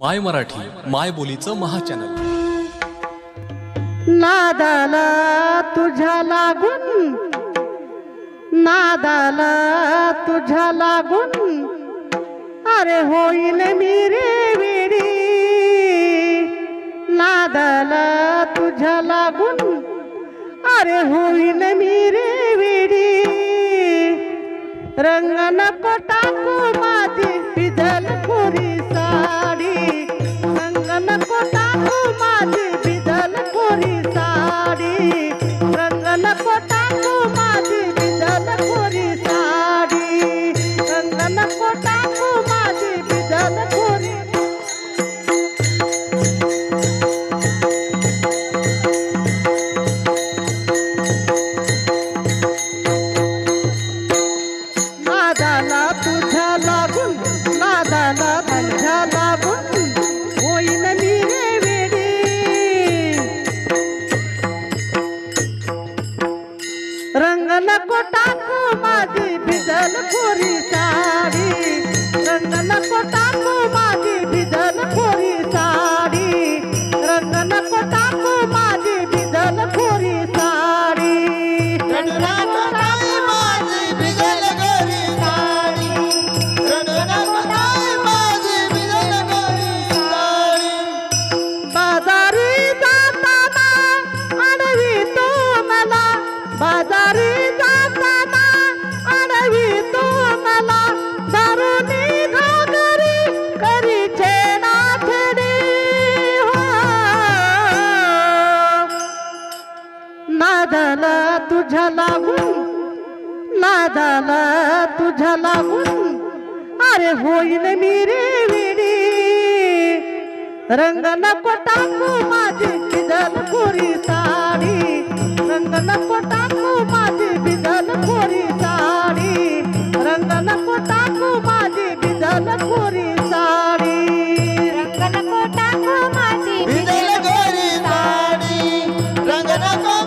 माय मराठी माय बोलीचं महाचॅनल. नादाला तुझ्या लागून नादाला तुझ्या लागून अरे होईल मी रे वेडी. नादाला तुझ्या लागून अरे होईल मी रे वेडी. रंगन पटाकू माझी पिझल पुरी साडी. टाकू नादाला तुझ्या लागून नादाला तुझ्या लागून अरे होईन मी रे वेडी रंग नको टाकू माझी बिदल खोरी साडी. रंग नको टाकू माझी बिदल खोरी साडी. रंग नको टाकू माझी बिदल खोरी साडी. रंग नको टाकू माझी भिजल गोरी साडी. रंग नको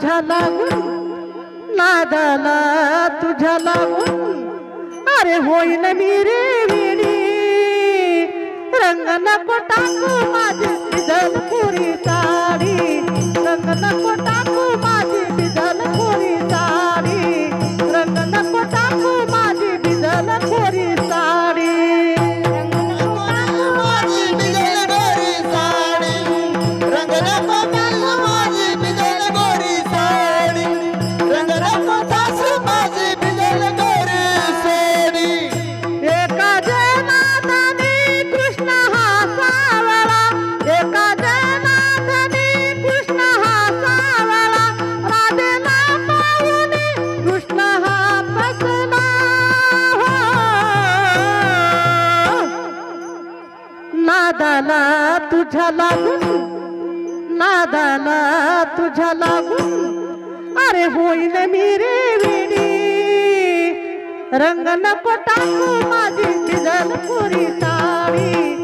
तुझ्या लागून नादाला तुझ्या लागून अरे होईन मी रे विणी रंग नको टाकू माझी पुरी साडी. रंग नको टाकू तुझ्या लागून नादाला तुझ्या लागून अरे होईल मी रे वेडी रंग नको टाकू माझी पुरी साडी.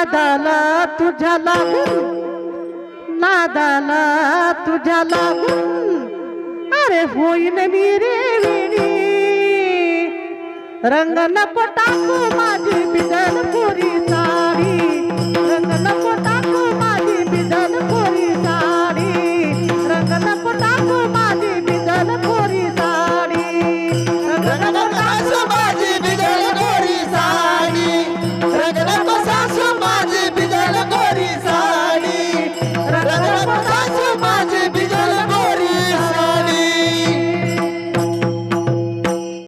नादाला तुझ्या लागून नादाला तुझ्या लागून. अरे होईन मी रे वेणी. रंग नको टाकू माझी बिदल पुरी साडी. रंग नको